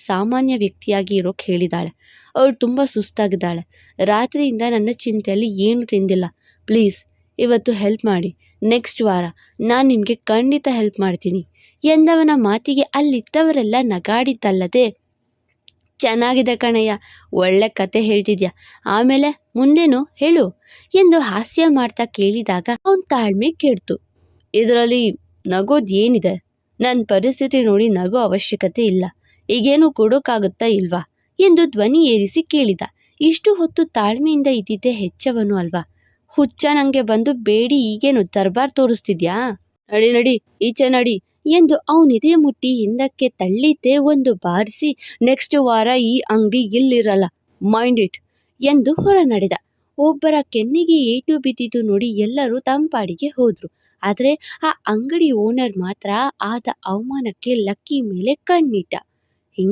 ಸಾಮಾನ್ಯ ವ್ಯಕ್ತಿಯಾಗಿ ಇರೋಕೆ ಹೇಳಿದ್ದಾಳೆ ಅವಳು ತುಂಬ ಸುಸ್ತಾಗಿದ್ದಾಳೆ. ರಾತ್ರಿಯಿಂದ ನನ್ನ ಚಿಂತೆಯಲ್ಲಿ ಏನು ತಿಂದಿಲ್ಲ. ಪ್ಲೀಸ್, ಇವತ್ತು ಹೆಲ್ಪ್ ಮಾಡಿ. ನೆಕ್ಸ್ಟ್ ವಾರ ನಾನು ನಿಮಗೆ ಖಂಡಿತ ಹೆಲ್ಪ್ ಮಾಡ್ತೀನಿ. ಎಂದವನ ಮಾತಿಗೆ ಅಲ್ಲಿದ್ದವರೆಲ್ಲ ನಗಾಡಿದ್ದಲ್ಲದೆ, ಚೆನ್ನಾಗಿದೆ ಕಣಯ್ಯ, ಒಳ್ಳೆ ಕತೆ ಹೇಳ್ತಿದ್ಯಾ? ಆಮೇಲೆ ಮುಂದೇನು ಹೇಳು ಎಂದು ಹಾಸ್ಯ ಮಾಡ್ತಾ ಕೇಳಿದಾಗ ಅವನ ತಾಳ್ಮೆ ಕೇಳ್ತು ಇದರಲ್ಲಿ ನಗೋದು ಏನಿದೆ? ನನ್ನ ಪರಿಸ್ಥಿತಿ ನೋಡಿ ನಗೋ ಅವಶ್ಯಕತೆ ಇಲ್ಲ. ಈಗೇನು ಕೊಡೋಕ್ಕಾಗುತ್ತಾ ಇಲ್ವಾ? ಎಂದು ಧ್ವನಿ ಏರಿಸಿ ಕೇಳಿದ. ಇಷ್ಟು ಹೊತ್ತು ತಾಳ್ಮೆಯಿಂದ ಇದ್ದಿದ್ದೆ ಹೆಚ್ಚವನು ಅಲ್ವಾ? ಹುಚ್ಚ ನಂಗೆ ಬಂದು ಬೇಡಿ, ಈಗೇನು ದರ್ಬಾರ್ ತೋರಿಸ್ತಿದ್ಯಾ? ನಡಿ ನಡಿ, ಈಚೆ ನಡಿ ಎಂದು ಅವನಿದೆ ಮುಟ್ಟಿ ಹಿಂದಕ್ಕೆ ತಳ್ಳಿದ್ದೆ ಒಂದು ಬಾರಿಸಿ, ನೆಕ್ಸ್ಟ್ ವಾರ ಈ ಅಂಗಡಿ ಇಲ್ಲಿರಲ್ಲ, ಮೈಂಡ್ ಇಟ್ ಎಂದು ಹೊರ ನಡೆದ. ಒಬ್ಬರ ಕೆನ್ನಿಗೆ ಏಟು ಬಿದ್ದಿದ್ದು ನೋಡಿ ಎಲ್ಲರೂ ತಂಪಾಡಿಗೆ ಹೋದ್ರು. ಆದರೆ ಆ ಅಂಗಡಿ ಓನರ್ ಮಾತ್ರ ಆದ ಅವಮಾನಕ್ಕೆ ಲಕ್ಕಿ ಮೇಲೆ ಕಣ್ಣಿಟ್ಟ.